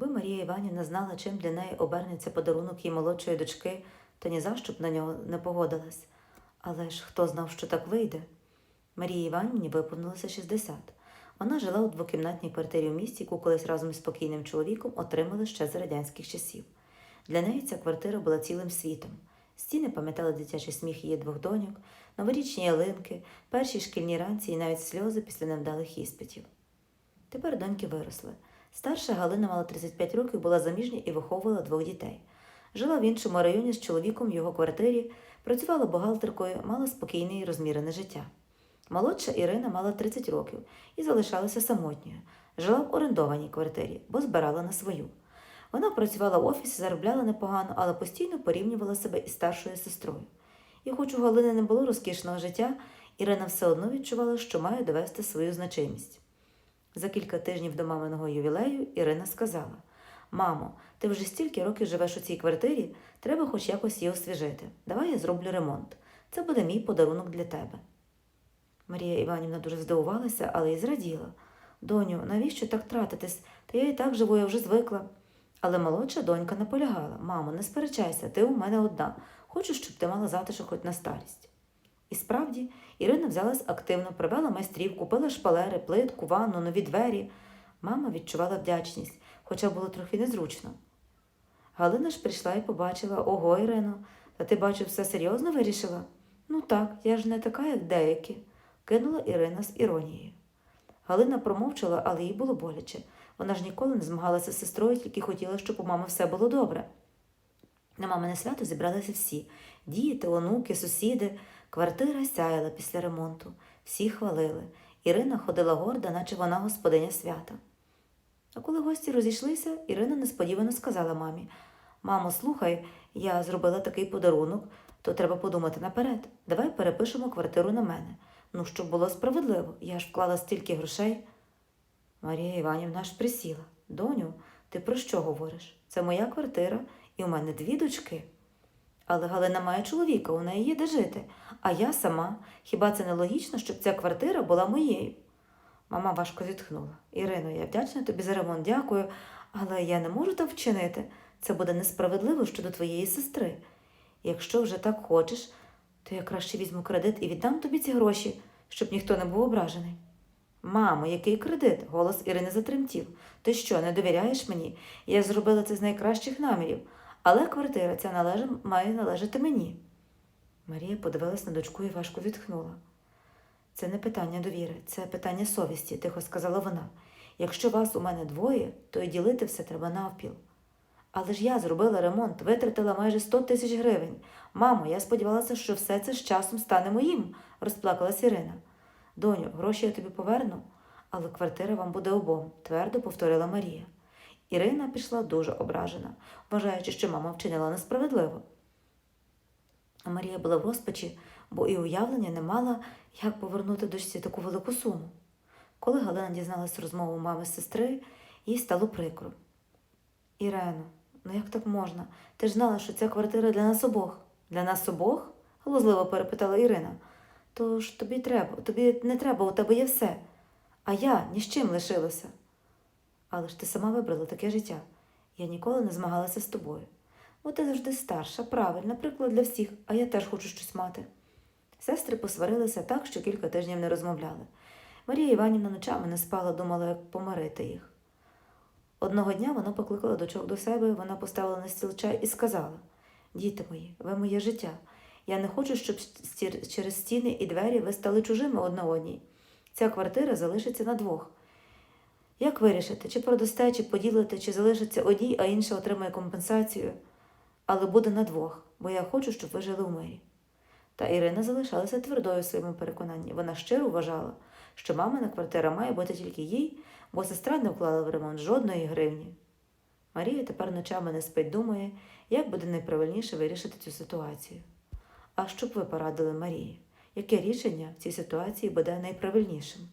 Якби Марія Іванівна знала, чим для неї обернеться подарунок її молодшої дочки, то ні за що б на нього не погодилась. Але ж хто знав, що так вийде? Марії Іванівні виповнилося 60. Вона жила у двокімнатній квартирі в місті, яку колись разом із спокійним чоловіком отримали ще з радянських часів. Для неї ця квартира була цілим світом. Стіни пам'ятали дитячий сміх її двох доньок, новорічні ялинки, перші шкільні ранці і навіть сльози після невдалих іспитів. Тепер доньки виросли. Старша Галина мала 35 років, була заміжня і виховувала двох дітей. Жила в іншому районі з чоловіком в його квартирі, працювала бухгалтеркою, мала спокійне і розмірене життя. Молодша Ірина мала 30 років і залишалася самотньою. Жила в орендованій квартирі, бо збирала на свою. Вона працювала в офісі, заробляла непогано, але постійно порівнювала себе із старшою сестрою. І хоч у Галини не було розкішного життя, Ірина все одно відчувала, що має довести свою значимість. За кілька тижнів до маминого ювілею Ірина сказала: Мамо, ти вже стільки років живеш у цій квартирі, треба хоч якось її освіжити. Давай я зроблю ремонт. Це буде мій подарунок для тебе. Марія Іванівна дуже здивувалася, але й зраділа. Доню, навіщо так тратитись? Та я і так живу, я вже звикла. Але молодша донька наполягала мамо, не сперечайся, ти у мене одна. Хочу, щоб ти мала затишок хоч на старість. І справді, Ірина взялась активно, привела майстрів, купила шпалери, плитку, ванну, нові двері. Мама відчувала вдячність, хоча було трохи незручно. Галина ж прийшла і побачила ого, Ірино, та ти бачив, все серйозно вирішила? Ну так, я ж не така, як деякі, кинула Ірина з іронією. Галина промовчала, але їй було боляче. Вона ж ніколи не змагалася з сестрою, тільки хотіла, щоб у мами все було добре. На мамине свято зібралися всі діти, онуки, сусіди. Квартира сяяла після ремонту. Всі хвалили. Ірина ходила горда, наче вона господиня свята. А коли гості розійшлися, Ірина несподівано сказала мамі: Мамо, слухай, я зробила такий подарунок, то треба подумати наперед. Давай перепишемо квартиру на мене. Ну, щоб було справедливо, я ж вклала стільки грошей. Марія Іванівна аж присіла. Доню, ти про що говориш? Це моя квартира, і у мене дві дочки. Але Галина має чоловіка, у неї є де жити, а я сама. Хіба це не логічно, щоб ця квартира була моєю? Мама важко зітхнула. Ірино, я вдячна тобі за ремонт, дякую, але я не можу так вчинити. Це буде несправедливо щодо твоєї сестри. Якщо вже так хочеш, то я краще візьму кредит і віддам тобі ці гроші, щоб ніхто не був ображений. Мамо, який кредит? Голос Ірини затремтів. Ти що, не довіряєш мені? Я зробила це з найкращих намірів, але квартира ця належа, має належати мені. Марія подивилась на дочку і важко зітхнула. Це не питання довіри, це питання совісті, тихо сказала вона. Якщо вас у мене двоє, то й ділити все треба навпіл. Але ж я зробила ремонт, витратила майже 100 тисяч гривень. Мамо, я сподівалася, що все це з часом стане моїм, розплакалась Ірина. Доню, гроші я тобі поверну, але квартира вам буде обом, твердо повторила Марія. Ірина пішла дуже ображена, вважаючи, що мама вчинила несправедливо. Марія була в розпачі, бо і уявлення не мала, як повернути дочці таку велику суму. Коли Галина дізналась розмову мами з сестри, їй стало прикро. Ірено, ну як так можна? Ти ж знала, що ця квартира для нас обох. Для нас обох? глузливо перепитала Ірина. Тож тобі треба, тобі не треба, у тебе є все. А я ні з чим лишилася. Але ж ти сама вибрала таке життя. Я ніколи не змагалася з тобою. Бо ти завжди старша, правильна, приклад для всіх, а я теж хочу щось мати. Сестри посварилися так, що кілька тижнів не розмовляли. Марія Іванівна ночами не спала, думала, як помирити їх. Одного дня вона покликала дочок до себе, вона поставила на стіл чай і сказала: Діти мої, ви моє життя. Я не хочу, щоб через стіни і двері ви стали чужими одна одній. Ця квартира залишиться на двох. Як вирішите, чи продасте, чи поділите, чи залишиться одній, а інша отримає компенсацію, але буде на двох, бо я хочу, щоб ви жили в мирі. Та Ірина залишалася твердою в своєму переконанні. Вона щиро вважала, що мамина квартира має бути тільки їй, бо сестра не вклала в ремонт жодної гривні. Марія тепер ночами не спить, думає, як буде найправильніше вирішити цю ситуацію. А що б ви порадили Марії? Яке рішення в цій ситуації буде найправильнішим?